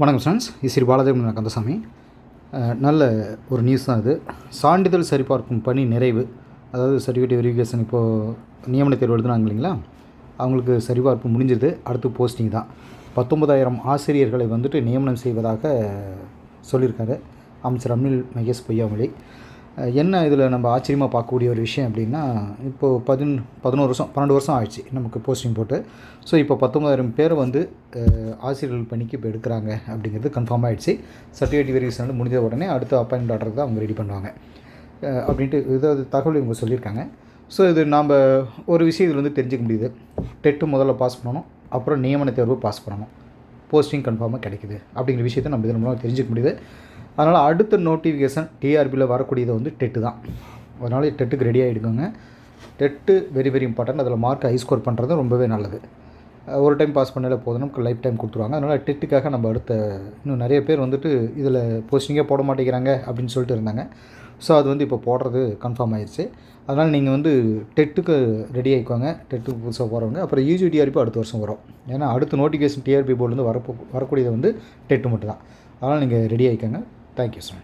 வணக்கம் ஃப்ரெண்ட்ஸ் ஸ்ரீ பாலதேவன் கந்தசாமி. நல்ல ஒரு நியூஸ் தான் இது. சான்றிதழ் சரிபார்க்கும் பணி நிறைவு. அதாவது சர்டிஃபிகேட் வெரிஃபிகேஷன் இப்போது நியமன தேர்வு எழுதுனாங்க இல்லைங்களா? அவங்களுக்கு சரிபார்ப்பு முடிஞ்சது அடுத்து போஸ்டிங் தான். பத்தொன்பதாயிரம் ஆசிரியர்களை வந்துட்டு நியமனம் செய்வதாக சொல்லியிருக்காரு. அமைச்சர் அனில் மகேஷ் பொய்யாமொழி. என்ன இதில் நம்ம ஆச்சரியமாக பார்க்கக்கூடிய ஒரு விஷயம் அப்படின்னா இப்போது பதின் பதினோரு வருஷம் பன்னெண்டு வருஷம் ஆயிடுச்சு நமக்கு போஸ்டிங் போட்டு. ஸோ இப்போ பத்தொம்பதாயிரம் பேர் வந்து ஆசிரியர்கள் பணிக்கு இப்போ எடுக்கிறாங்க அப்படிங்கிறது கன்ஃபார்ம் ஆகிடுச்சு சர்டிஃபிகேட் வெரிஃபிகேஷன் முடிஞ்ச உடனே அடுத்த அப்பாயின்மெண்ட் ஆர்டர் தான் அவங்க ரெடி பண்ணுவாங்க. அப்படின்ட்டு இதாவது தகவல் இவங்க சொல்லியிருக்காங்க. ஸோ இது நாம் ஒரு விஷயம் இதில் வந்து தெரிஞ்சுக்க முடியுது. டெட்டு முதல்ல பாஸ் பண்ணணும் அப்புறம் நியமன தேர்வு பாஸ் பண்ணணும். போஸ்டிங் கன்ஃபார்மாக கிடைக்குது அப்படிங்கிற விஷயத்தை நம்ம இதன் மூலம் தெரிஞ்சுக்க முடியுது. அதனால் அடுத்த நோட்டிஃபிகேஷன் டிஆர்பியில் வரக்கூடியது வந்து டெட்டு தான். அதனால் டெட்டுக்கு ரெடி ஆகிடுக்கோங்க டெட்டு வெரி வெரி இம்பார்ட்டன்ட் அதில் மார்க் ஹை ஸ்கோர் பண்ணுறது ரொம்பவே நல்லது. ஒரு டைம் பாஸ் பண்ணல போதும். நமக்கு லைஃப் டைம் கொடுத்துருவாங்க. அதனால் டெட்டுக்காக நம்ம அடுத்த இன்னும் நிறைய பேர் வந்துட்டு இதில் போஸ்டிங்கே போட மாட்டேங்கிறாங்க அப்படின்னு சொல்லிட்டு இருந்தாங்க. ஸோ அது வந்து இப்போ போடுறது கன்ஃபார்ம் ஆயிடுச்சு அதனால் நீங்கள் வந்து டெட்டுக்கு ரெடி ஆகிக்குவாங்க டெட்டுக்கு புதுசாக போகிறவங்க அப்புறம் யூஜி டிஆர்பி அடுத்த வருஷம் வரும். ஏன்னா அடுத்த நோட்டிஃபிகேஷன் டிஆர்பி போர்டுலேருந்து வரப்போ வரக்கூடியது வந்து டெட்டு மட்டும் தான் அதனால் நீங்கள் ரெடி ஆகிக்கோங்க Thank you, sir.